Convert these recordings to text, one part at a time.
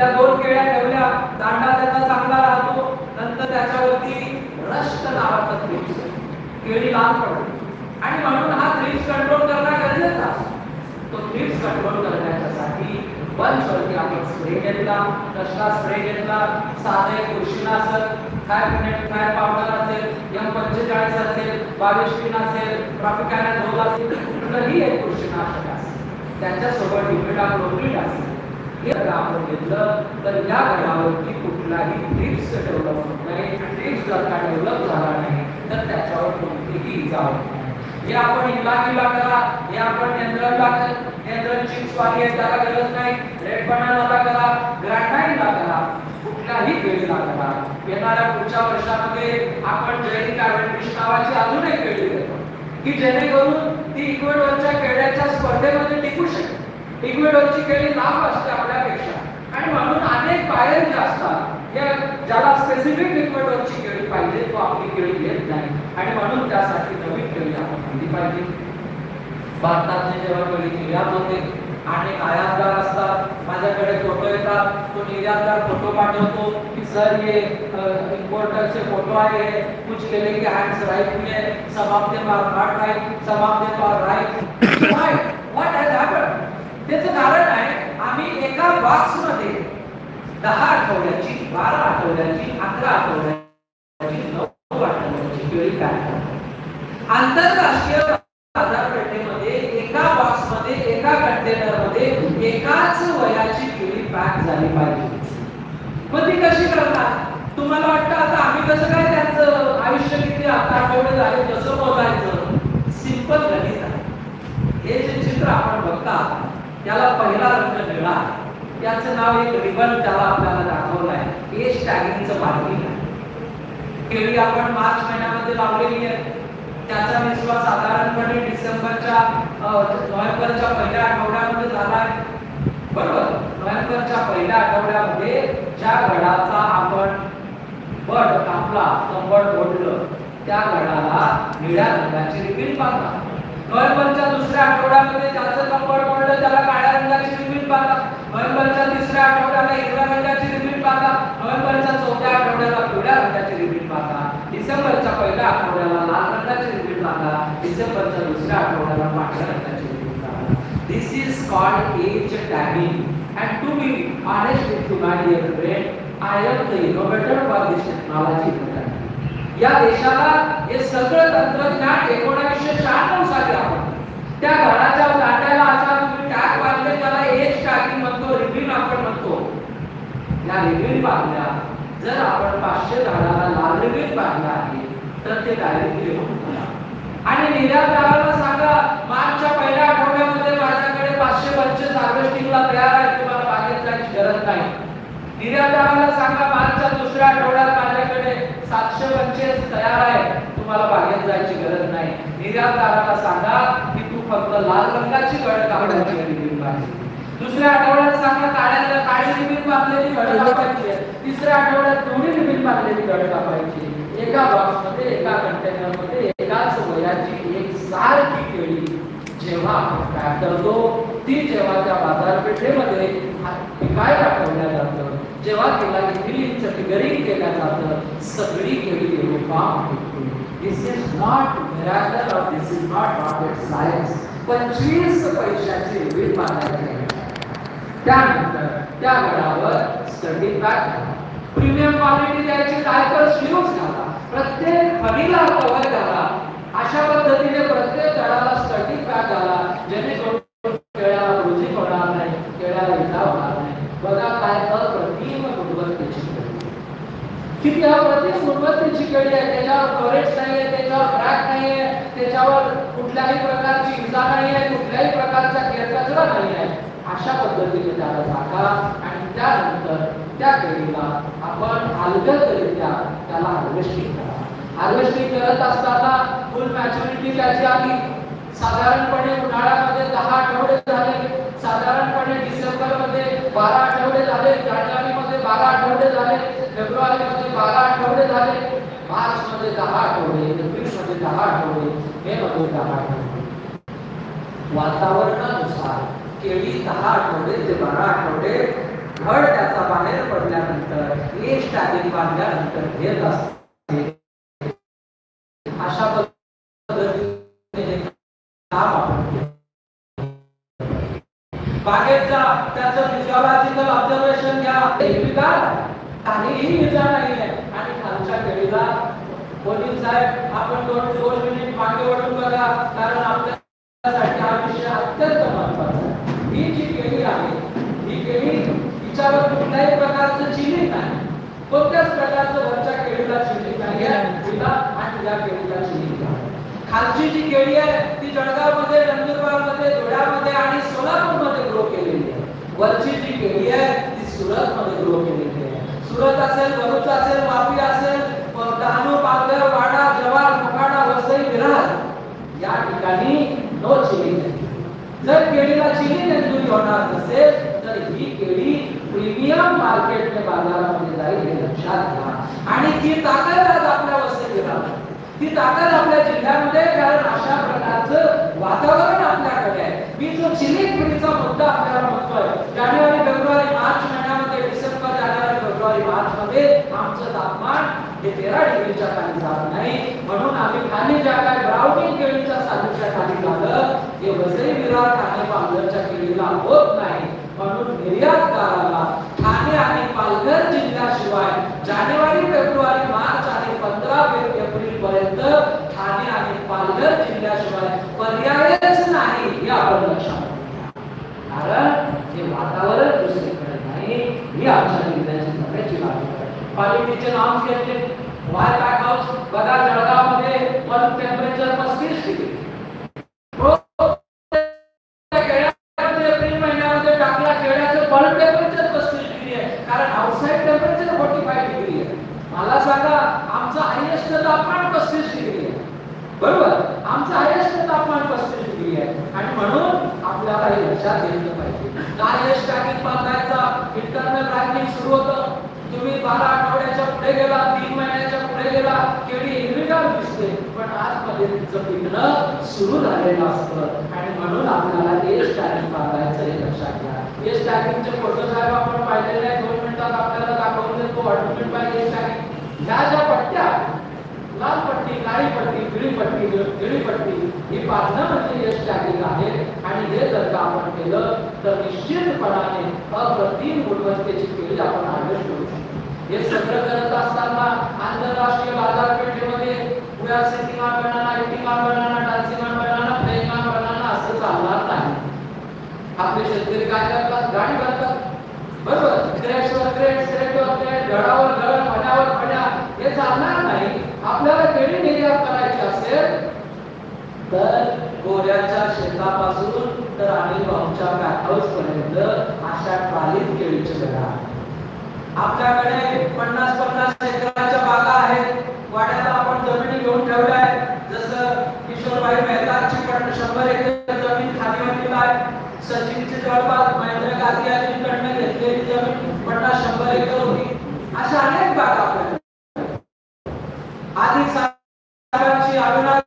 त्या दोन केळ्या ठेवल्या दांडा त्याचा चांगला राहतो नंतर त्याच्यावरती रष्ट नावाचा थ्रिप्स केळी लाल पडते. आणि म्हणून हा थ्रिप्स कंट्रोल करणं गरजेचं असतो. तो थ्रिप्स कंट्रोल करण्याच्यासाठी वरती आपण स्प्रे घेतला कसला स्प्रे घेतला साधे कृषीनाशक काय मिनिट काय पावडर असेल एम पंचेचाळीस असेल बावीस असेल ट्रॉपिकॅना झोल असेल कुठलंही एक कृषीनाशक असेल त्याच्यासोबत डिमिडाक्लोप्रिड असेल. हे जर आपण घेतलं तर या ग्रामावरती कुठलाही ट्रिप्स डेव्हलप होत नाही म्हणजे ट्रिप्स जर का डेव्हलप झाला नाही तर त्याच्यावर कोणतीही इजा होत नाही. हे आपण इलाकीला करा. हे आपण नियंत्रणला नियंत्रण चिप्स वाली आहे त्याला गरज नाही. रेड बनानाला करा. ग्रँडाईनला करा. कुठल्याही केळीला करा. येणाऱ्या पुढच्या वर्षामध्ये आपण जैन कार्बेंटिश नावाची अजून एक केळी देतो. की जेणेकरून ती इक्वेडोरच्या केळ्याच्या स्पर्धेमध्ये टिकू शकते इक्वेडोरची केळी लांब असते आपल्यापेक्षा. आणि म्हणून अनेक बाहेर जे असतात या ज्याला स्पेसिफिक इक्वेडोरची केळी पाहिजे तो आपली केळी घेत नाही. आणि म्हणून त्यासाठी नवीन केळी आपण आणली पाहिजे. भारतातले जेव्हा केळी निर्यात होते आणि आयातदार असतात माझ्याकडे फोटो येतात तो निर्यातदार फोटो पाठवतो की सर हे इम्पोर्टरचे फोटो आहे हैं कुछ केले की हैंड्स राईट में some of them are not right some of them are right त्याचं कारण आहे आम्ही एका बॉक्समध्ये दहा आठवड्याची बारा आठवड्याची अकरा आठवड्याची नऊ आठवड्याची केळी काय आंतरराष्ट्रीय बाजारपेठेमध्ये एका बॉक्समध्ये एका कंटेनरमध्ये एकाच वयाची केळी पॅक झाली पाहिजे. मग ती कशी करणार? तुम्हाला वाटतं आता आम्ही कसं काय त्यांचं आयुष्य किती आता आठवडे झाले कसं मोजायचं सिंपल गणित आहे. हे जे चित्र आपण बघता त्याला पहिला रंग निळा त्याचं नाव एक रिबन त्याला आपल्याला दाखवलं आहे. एज टॅगिंगचं मार्किंग आहे. केळी आपण मार्च महिन्यामध्ये लावलेली आहे. त्याचा निस्वा साधारणपणे डिसेंबरच्या नोव्हेंबरच्या पहिल्या आठवड्यामध्ये झाला आहे. बरोबर? नोव्हेंबरच्या पहिल्या आठवड्यामध्ये ज्या गडाचा आपण बड आपला कंबळ ओढलं त्या गडाला निळ्या रंगाची रिबीन बांधला. नोव्हेंबरच्या दुसऱ्या आठवड्यामध्ये ज्याचं कंबळ पडलं त्याला काळ्या रंगाची रिबीन पाहता. नोव्हेंबरच्या तिसऱ्या आठवड्याला हिरव्या रंगाची रिबीन पाहता. नोव्हेंबरच्या चौथ्या आठवड्याला पिवळ्या रंगाची रिबीन पाहता. डिसेंबरच्या पहिल्या आठवड्याला लाल रंगाची रिबीन पाहता. डिसेंबरच्या दुसऱ्या आठवड्याला पांढऱ्या रंगाची रिबीन बांधला This is called age tagging. And to be honest with you, my dear friend, I am the innovator for this technology. या देशाला हे सगळं तंत्रज्ञान एकोणीसशे शहाण्णव साली आपण. त्या घराच्या दांड्याला अशा तुम्ही टाक बांधले त्याला एज टाकिंग म्हणतो रिबीन आपण म्हणतो. या रिबीन बांधल्या जर आपण पाचशे झाडाला लाल रिबीन बांधला आहे तर ते डायरेक्टली होऊन आणि निर्यातदाराला सांगा मार्चच्या पहिल्या आठवड्यामध्ये माझ्याकडे पाचशे पंचवीस हार्वेस्टिंगला तयार आहे तुम्हाला बागेत जायची गरज नाही. निर्यातदाराला सांगा मार्चच्या दुसऱ्या आठवड्यात माझ्याकडे सातशे पंचवीस तयार आहे. तुम्हाला बागेत जायची गरज नाही. निर्यातदाराला सांगा की तू फक्त लाल रंगाची गड कापडाची रिबीन पाहिजे दुसऱ्या आठवड्यात सांगा काळ्या काळी रिबीन बांधलेली गड कापायची तिसऱ्या आठवड्यात पिवळी रिबीन बांधलेली गड कापायची एका बॉक्समध्ये एका कंटेनरमध्ये एकाच वयाची एक सारखी केळी. जेव्हा आपण पॅक करतो ती जेव्हा त्या बाजारपेठेमध्ये विकायला ठेवल्या जातं जेव्हा तिला इथिलीनचं फिगरिंग केल्या जातं सगळी केळी uniform this is not miracle or this is not rocket science पंचवीस पैशाची बिल बांधायची त्यानंतर त्या गडावर स्टडी पॅक प्रीमियम क्वालिटी द्यायची काय तर स्लीव्स घाला प्रत्येक फडीला कव्हर घाला अशा पद्धतीने प्रत्येक गडाला स्टडी पॅक घाला जेणेकरून केळ्याला रोजी होणार नाही केळ्याला इजा होणार नाही बघा काय अप्रतिम गुणवत्तेची केळी. किती अप्रतिम गुणवत्तेची कडी आहे त्याच्यावर फॉरेक्स नाही आहे त्याच्यावर ब्रॅक नाही आहे त्याच्यावर कुठल्याही प्रकारची इजा नाही आहे कुठल्याही प्रकारचा केरकचरा नाही आहे. अशा पद्धतीने त्याला झाका आणि त्यानंतर त्या केळीला आपण अलगदरित्या त्याला हार्वेस्टिंग करा. हार्वेस्टिंग करत असताना फुल मॅच्युरिटी त्याची आली. साधारणपणे उन्हाळ्यामध्ये दहा आठवडे झाले. साधारणपणे डिसेंबरमध्ये बारा आठवडे झाले. जानेवारी बारा आठवडे झाले फेब्रुवारी मध्ये बारा आठवडे झाले मार्च मध्ये दहा आठवडे एप्रिलमध्ये दहा आठवडे मे मध्ये दहा आठवडे. वातावरणानुसार केळी दहा आठवडे ते बारा आठवडे घड त्याचा बाहेर पडल्यानंतर एक टाकी बांधल्यानंतर घेत असतात बागेत जा त्याचं फिजिओलॉजिकल ऑब्झर्वेशन घ्या. हिरवीगार काहीही इजा नाही आहे. आणि खालच्या केळीला वडील साहेब आपण दोन दोन मिनिट मागे वळून बघा. कारण आपल्यासाठी हा विषय अत्यंत महत्त्वाचा आहे. ही जी केळी आहे ही केळी तिच्यावर कुठल्याही प्रकारचं चिन्हित नाही. कोणत्याच प्रकारचं वरच्या केळीला चिन्हित नाही आहे. तिला आणि या केळीला चिन्हित आहे खालची जी केळी आहे ती जळगावमध्ये नंदुरबारमध्ये धुळ्यामध्ये आणि सोलापूरमध्ये वरची जी केळी आहे ती सुरत मध्ये ग्रो केलेली आहे. सुरत असेल भरूच असेल वापी असेल डहाणू पालघर वाडा जवार मोकाडा वसई विरार या ठिकाणी नो चिली नाही. जर केळीला चिली मंजुरी होणार नसेल तर ही केळी प्रीमियम मार्केटने बाजारामध्ये जाईल हे लक्षात घ्या. आणि ती ताकद आज आपल्या वसईत विरार ती ताकद आपल्या जिल्ह्यामध्ये कारण अशा प्रकारचं वातावरण आपल्या मी जो चिली पिढीचा मुद्दा आपल्याला म्हणतोय जानेवारी फेब्रुवारी मार्च महिन्यामध्ये डिसेंबर जानेवारी फेब्रुवारी मार्च मध्ये आमचं तापमान हे तेरा डिग्रीच्या खाली जात नाही म्हणून आम्ही खाली ज्या काय ब्राउनिंग केळीच्या साधूच्या खाली झालं हे वसई विरार ठाणे पालघरच्या केळीला होत नाही म्हणून निर्यातदाराला ठाणे आणि पालघर जिल्ह्याशिवाय जानेवारी फेब्रुवारी मार्च आणि पंधरा एप्रिल पर्यंत ठाणे आणि पालघर जिल्ह्याशिवाय पर्याय आपण लक्षात घ्या. कारण हे वातावरण दुसरीकडे नाही ही आमच्या जिल्ह्याची जगाची बाजू आहे. क्वालिटीचे नाव घेतले. वाय पॅक हाऊस बघा जळगावमध्ये पण टेम्परेचर पस्तीस डिग्री मला सांगा आमचं हायएस्ट तापमान पस्तीस डिग्री आहे. बरोबर आमचं हायएस्ट तापमान पस्तीस डिग्री आहे आणि म्हणून विचार घेतला पाहिजे. काय स्टॅटिक बांधायचा इंटरनल रँकिंग सुरू होतं. तुम्ही बारा आठवड्याच्या पुढे गेला तीन महिन्याच्या पुढे गेला केळी हिरवीगार दिसते. पण आतमध्ये तिचं पिकणं सुरू झालेलं असतं. आणि म्हणून आपल्याला एज टॅगिंग बांधायचं हे लक्षात घ्या. हे स्टॅटिकचे फोटो साहेब आपण पाहिलेले आहे दोन मिनिटात आपल्याला दाखवून देतो. ऑटोमेट पाहिजे स्टॅटिक ह्या ज्या पट्ट्या लाल पट्टी काळी पट्टी पिळी पट्टी निळी पट्टी ही पाचनं म्हणजे यश टॅगिंग आहे आणि हे जर का आपण केलं तर निश्चितपणाने अप्रतिम गुणवत्तेची केळी आपण हार्वेस्ट करू शकतो. हे सगळं करत असताना आंतरराष्ट्रीय बाजारपेठेमध्ये we are sitting on banana, eating banana banana, dancing on banana, playing on असं चालणार नाही. आपले शेतकरी काय करतात? गाडी करतात बरोबर. ग्रेड्सवर ग्रेड ग्रेडवर ग्रेड घडावर घड फड्यावर फड्या हे चालणार नाही. आपल्याला केळी निर्यात करायची असेल? तर गोऱ्याच्या शेतापासून तर अनिल भाऊच्या हाऊस पर्यंत अशा ट्रालीत केळीचे बेडा आपल्याकडे पन्नास पन्नास एकराच्या बागा आहेत. वाड्याला आपण जमिनी घेऊन ठेवल्या जसं किशोरभाई मेहताची पण शंभर एकर जमीन खालीवरती आहे. सचिनची जवळपास महेंद्र गांधी यांच्याकडनं घेतलेली जमीन पन्नास शंभर एकर होती. अशा अनेक बागा आपल्याकडे आधी साहेबांची अविनाश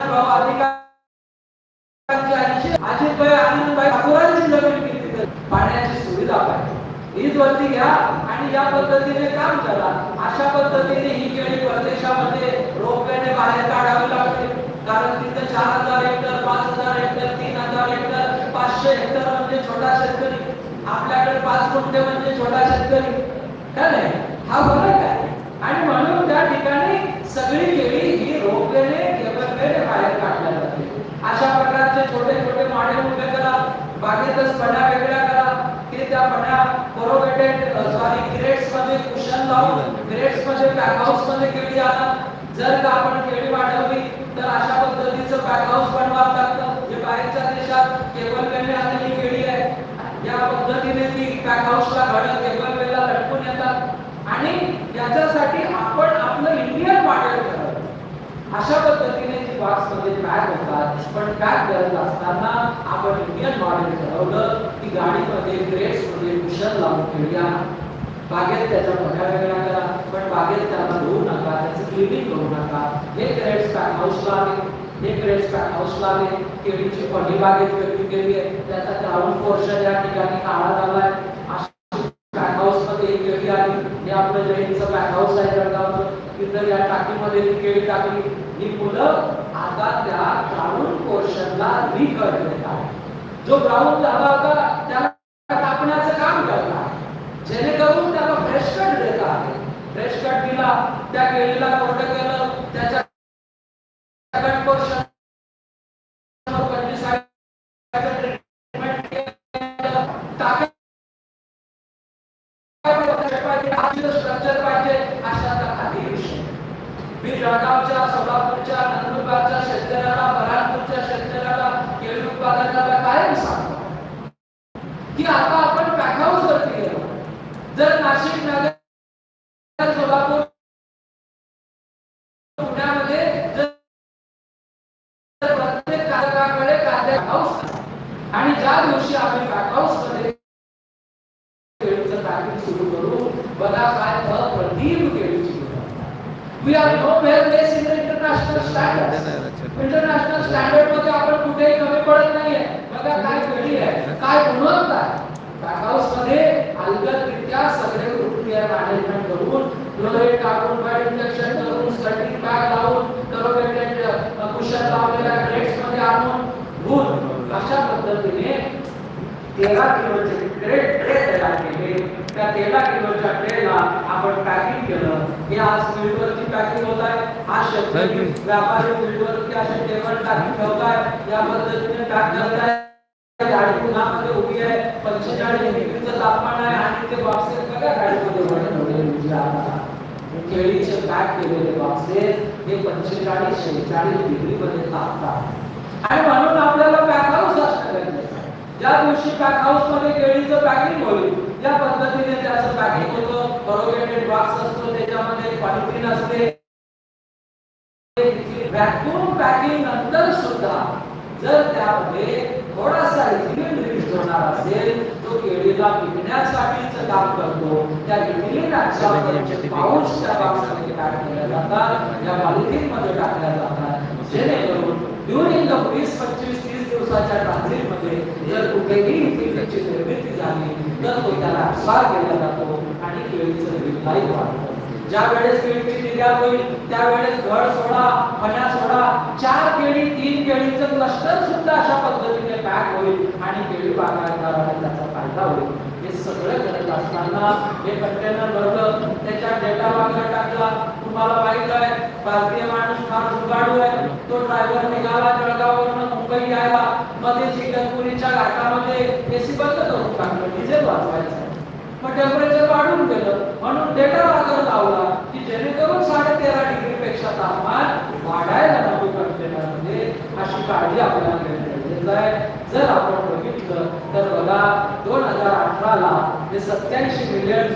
भाऊ अधिकाऱ्यांची ऐंशी अजितभाई आनंदभाई ठाकूरांची जमीन किती तरी पाण्याची सुविधा पाहिजे हीच वरती घ्या आणि या पद्धतीने काम करा अशा पद्धतीने ही केळी परदेशामध्ये रोप्याने बाहेर काढावी लागते कारण तिथे चार हजार हेक्टर पाच हजार हेक्टर तीन हजार हेक्टर पाचशे हेक्टर म्हणजे छोटा शेतकरी. आपल्याकडे पाच गुंठे म्हणजे छोटा शेतकरी. काय नाही? हा फरक आहे. आणि म्हणून त्या ठिकाणी सगळी केळी ही रोपलेले केबलने बाहेर काढल्या जाते. अशा प्रकारचे छोटे छोटे माडे उभे करा. बागेतच पण्या वेगळ्या करा. ते त्या पण्या कोरोगेटेड सॉरी ग्रेड्समध्ये कुशन लावून ग्रेड्समध्ये पॅक हाऊसमध्ये केळी आणा. जर का आपण केळी वाढवली तर अशा पद्धतीचं पॅक हाऊस बनवावं लागतं. जे बाहेरच्या देशात केवळ केळी आलेली केळी पद्धतीने ती पॅक हाऊसला घडत केबल लटकून येतात. आणि याच्यासाठी आपण आपलं इंडियन मॉडेल करत. अशा पद्धतीने जी बॉक्समध्ये पॅक होतात. पण पॅक करत असताना आपण इंडियन मॉडेल ठरवलं की गाडीमध्ये ग्रेड्समध्ये कुशन लावून ठेवूया बागेत त्याच्या पगार वेगळा करा. पण बागेत त्याला धुवू नका त्याचं क्लिनिंग करू नका. हे ग्रेड्स पॅक हाऊसला एक रेडचा हाऊस लागेल केळीची पडीबाग एक वेगळी केली त्याचा ग्राउंड पोर्शन या ठिकाणी काढा झाला आहे मध्ये केळी आली. हे आपलं जैनचं बॅकहाऊस आहे जळगावचं या टाकीमध्ये ती केळी टाकली. ही मुलं आता त्या ग्राउंड पोर्शनला रिकर्ट जो ग्राउंड झाला होता त्याला कापण्याचं काम करता जेणेकरून त्याला फ्रेश कट देता आहे फ्रेश कट दिला त्या केळीला कोरडं केलं we are nowhere less in the international standard international स्टँडर्डमध्ये आपण कुठेही कमी पडत नाहीये. बघा काय घडी आहे. काय गुणवत्ता आहे. पॅकमध्ये अलगदरित्या सगळे रुपीयर मॅनेजमेंट करून क्लोराईड टाकून बॅड इंजेक्शन करून स्टडी बॅग लावून क्लोरोबेटेड कुशन लावलेल्या क्रेट्समध्ये आणून धुवून अशा पद्धतीने तेरा किलोचे ट्रे ट्रे तयार केले. त्या तेरा किलोच्या ट्रेला आपण पॅकिंग केलं. हे आज फील्डवरती पॅकिंग होत आहे. आज शेतकरी व्यापारी फील्डवरती असे टेबल टाकून ठेवताय या पद्धतीने पॅक गाडी उन्हामध्ये उभी आहे. पंचेचाळीस डिग्रीचं तापमान आहे आणि ते बॉक्सेस बघा गाडीमध्ये केळीचे पॅक केलेले बॉक्सेस हे पंचेचाळीस शेहेचाळीस डिग्री मध्ये तापतात. आणि म्हणून आपल्याला पॅक हाऊस असणं गरजेचं आहे. ज्या दिवशी पॅक हाऊसमध्ये केळीचं पॅकिंग होईल या पद्धतीने त्याचं पॅकिंग होतं. कॉरोगेटेड बॉक्स असतो त्याच्यामध्ये पॉलिथिन असते. व्हॅक्यूम पॅकिंग नंतर सुद्धा जर त्यामध्ये थोडासा इथिलीन रिलीज होणार असेल तो केळीला पिकण्यासाठीच काम करतो. त्या इथिलीन पाऊस त्या बॉक्समध्ये पॅक केल्या जातात? या पॉलिथिनमध्ये टाकल्या जातात. जेणेकरून ड्युरिंग द वीस पंचवीस दिवसाच्या ट्रान्झिटमध्ये जर कुठेही इथिलीनची निर्मिती झाली तर तो त्याला absorb केला जातो आणि केळीचं विकाई वाढतं. ज्या वेळेस केळीची निर्यात होईल त्यावेळेस घड सोडा फण्या सोडा चार केळी तीन केळीचं क्लस्टर सुद्धा अशा पद्धतीने पॅक होईल आणि केळी बागायतदाराला त्याचा फायदा होईल. हे सगळं करत असताना हे कंटेनर भरलं त्याच्या डेटा वगैरे टाकला. तुम्हाला माहीत आहे भारतीय माणूस फार जुगाडू आहे. तो ड्रायव्हर निघाला जळगाववरून मुंबई यायला. मध्ये चिकनपुरीच्या घाटामध्ये एसी बंद करून टाकलं. डिझेल वाचवायचं मग टेम्परेचर वाढून गेलं. म्हणून डेटा लागत लावला की जेणेकरून साडे तेरा डिग्री पेक्षा तापमान वाढायला नको कंटेनरमध्ये म्हणजे अशी काळजी आपल्याला घेणं गरजेचं आहे. जर आपण बघितलं तर बघा दोन हजार अठराला ते सत्याऐंशी मिलियन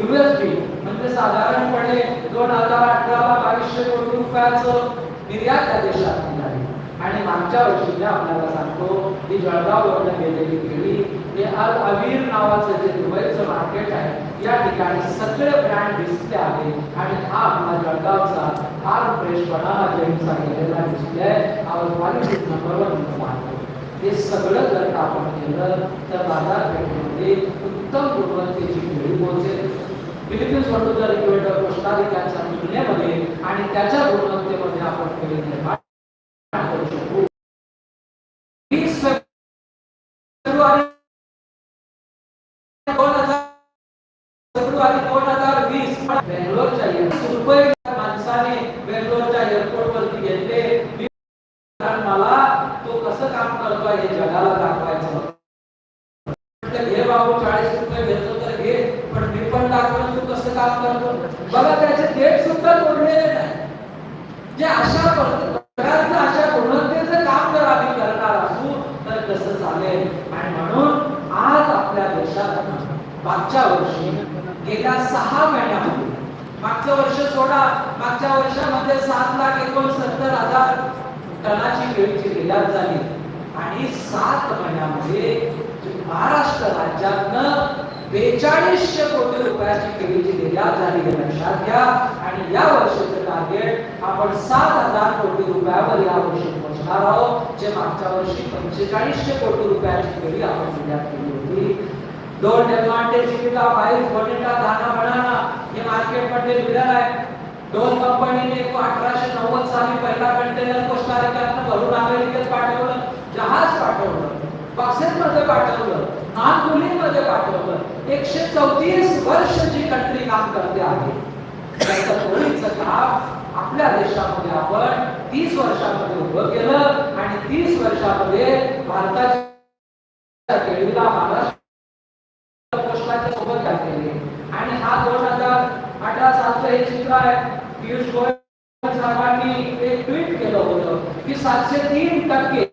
युएसडी म्हणजे साधारणपणे दोन हजार अठरा बावीसशे कोटी रुपयाचं निर्यात त्या देशात निघाली आणि मागच्या वर्षी जे आपल्याला सांगतो ही जळगाववरनं गेलेली केळी हे अल अवीर नावाचं जे दुबईचं मार्केट आहे या ठिकाणी सगळे ब्रँड डिस्प्ले आहे. आणि हा आपला जळगावचा फार फ्रेश बनाना जेमचा गेलेला डिस्प्ले आहे आवर क्वालिटी नंबर वन मानतो हे सगळं जर आपण केलं तर बाजारपेठेमध्ये उत्तम गुणवत्तेची केळी पोहोचेल. फिलिपिन्स वडोदरा इक्वेटर कोस्टारिकाच्या तुलनेमध्ये आणि त्याच्या गुणवत्तेमध्ये आपण केळी निर्माण करू शकू वीस फेब्रुवारी दोन हजार फेब्रुवारी दोन हजार वीस बेंगलोरच्या रुपये माणसाने बेंगलोरच्या एअरपोर्ट वरती घेतले मी- कारण मला तो कसं काम करतोय हे जगाला दाखवायचं म्हटलं, घे बाबू चाळीस रुपये घेतो तर घे पण मी पण दाखवलं तू कसं काम करतो. बघा त्याचे डेट सुद्धा तोडलेले नाही. जे अशा प्रकारचं अशा गुणवत्तेचं काम जर आम्ही करणार असू तर कसं चालेल? आणि म्हणून आज आपल्या देशात मागच्या वर्षी गेल्या सहा महिन्यामध्ये मागचं वर्ष सोडा मागच्या वर्षामध्ये सात लाख एकोणसत्तर हजार टनाची केळीची निर्यात झाली. आणि सात महिन्यामध्ये महाराष्ट्र राज्यातनं बेचाळीसशे कोटी रुपयाची केळीची निर्यात झाली हे लक्षात घ्या. आणि या वर्षीचं टार्गेट आपण सात हजार कोटी रुपयावर या वर्षी पोहोचणार आहोत जे मागच्या वर्षी पंचेचाळीसशे कोटी रुपयाची केळी आपण निर्यात केली होती. दोन डेमांटे चिकिटा बाईस बोनेटा दाना बनाना हे मार्केटमध्ये लिडर आहे. दोन कंपनीने अठराशे नव्वद साली पहिला कंटेनर कोस्टारिकातनं भरून अमेरिकेत पाठवलं जहाज पाठवलं. मध्ये पाठवलं मध्ये पाठवलं. एकशे चौतीस वर्ष जी कंट्री काम करते आहे त्याचं काम आपल्या देशामध्ये आपण तीस वर्षामध्ये उभं केलं आणि तीस वर्षामध्ये भारताच्या केळीला महाराष्ट्र पोस्टाच्या सोबत काय केले. आणि हा दोन हजार अठरा सालचं हे चित्र आहे. पियुष गोयल साहेबांनी एक ट्विट केलं होतं की सातशे तीन टक्के